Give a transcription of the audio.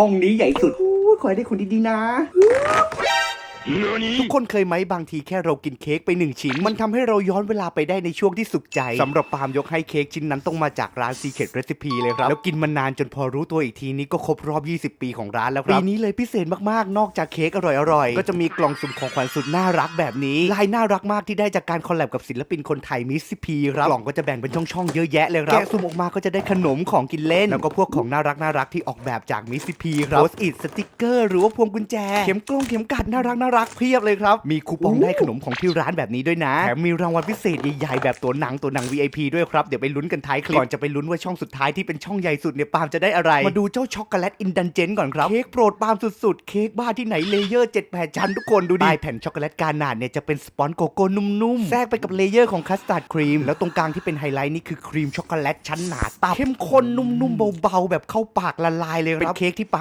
ช่องนี้ใหญ่สุดขอให้ได้คนดีๆนะ ทุกคนเคยไหมบางทีแค่เรากินเค้กไปหนึ่งชิ้น มันทำให้เราย้อนเวลาไปได้ในช่วงที่สุขใจสำหรับปาล์มยกให้เค้กชิ้นนั้นต้องมาจากร้าน Secret Recipe เลยครับ แล้วกินมานานจนพอรู้ตัวอีกทีนี้ก็ครบรอบ 20 ปีของร้านแล้วครับปีนี้เลยพิเศษมากๆ นอกจากเค้กอร่อยๆ ก็จะมีกล่องสุ่มของขวัญสุดน่ารักแบบนี้ลายน่ารักมากที่ได้จากการคอลแลบกับศิลปินคนไทยมิสซิพีครับกล่องก็จะแบ่งเป็นช่องๆเยอะแยะเลยครับแกะสุ่มออกมาก็จะได้ขนมของกินเล่นแล้วก็พวกของน่ารักน่ารักๆที่ออกแบบจากมิสซิพีครับโพสอิทสติกเกอร์หรือว่าพวงกุญแจเข็มกล้องเข็มกัดน่ารักน่ารักเพียบเลยครับ มีคูปองได้ขนมของที่ร้านแบบนี้ด้วยนะ แถมมีรางวัลพิเศษใหญ่ๆแบบตัวหนังตัวหนัง VIP ด้วยครับ เดี๋ยวไปลุ้นกันท้ายคลิป ก่อนจะไปลุ้นว่าช่องสุดท้ายที่เป็นช่องใหญ่สุดเนี่ยปาล์มจะได้อะไร มาดูเจ้าช็อกโกแลตอินดันเจนก่อนครับ เค้กโปรดปาล์มสุดๆ เค้กบ้าที่ไหนเลเยอร์7 8ชั้นทุกคนดูดิใต้แผ่นช็อกโกแลตกานาดเนี่ยจะเป็นสปอนโกโก้นุ่มๆ แทรกไปกับเลเยอร์ของคัสตาร์ดครีม แล้วตรงกลางที่เป็นไฮไลท์นี่คือครีมช็อกโกแลตชั้นหนาตับเข้มข้นนุ่มๆเบาๆแบบเข้าปากละลายเลยครับเป็นเค้กที่ปาล์ม